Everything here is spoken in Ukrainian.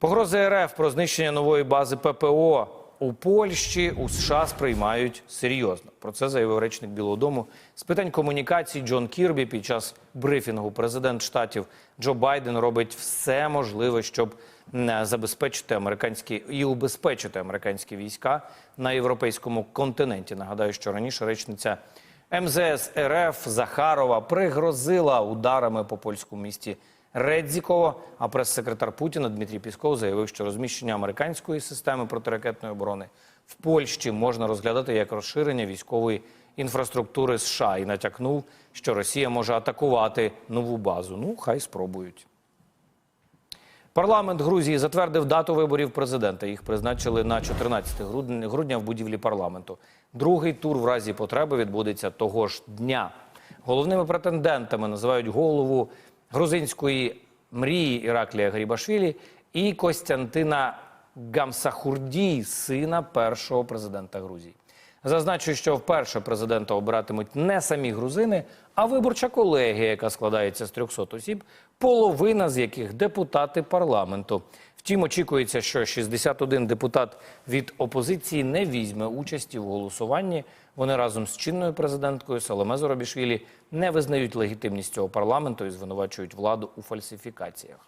Погрози РФ про знищення нової бази ППО у Польщі у США сприймають серйозно. Про це заявив речник Білого Дому з питань комунікацій Джон Кірбі під час брифінгу. Президент штатів Джо Байден робить все можливе, щоб забезпечити американські і убезпечити американські війська на європейському континенті. Нагадаю, що раніше речниця МЗС РФ Захарова пригрозила ударами по польському місті Редзіково. А прес-секретар Путіна Дмитрій Пісков заявив, що розміщення американської системи протиракетної оборони в Польщі можна розглядати як розширення військової інфраструктури США і натякнув, що Росія може атакувати нову базу. Ну, хай спробують. Парламент Грузії затвердив дату виборів президента. Їх призначили на 14 грудня грудня в будівлі парламенту. Другий тур в разі потреби відбудеться того ж дня. Головними претендентами називають голову грузинської мрії Іраклія Гарібашвілі і Костянтина Гамсахурді, сина першого президента Грузії. Зазначу, що вперше президента обиратимуть не самі грузини, а виборча колегія, яка складається з 300 осіб, половина з яких депутати парламенту. Втім, очікується, що 61 депутат від опозиції не візьме участі в голосуванні. Вони разом з чинною президенткою Саломе Зоробішвілі не визнають легітимність цього парламенту і звинувачують владу у фальсифікаціях.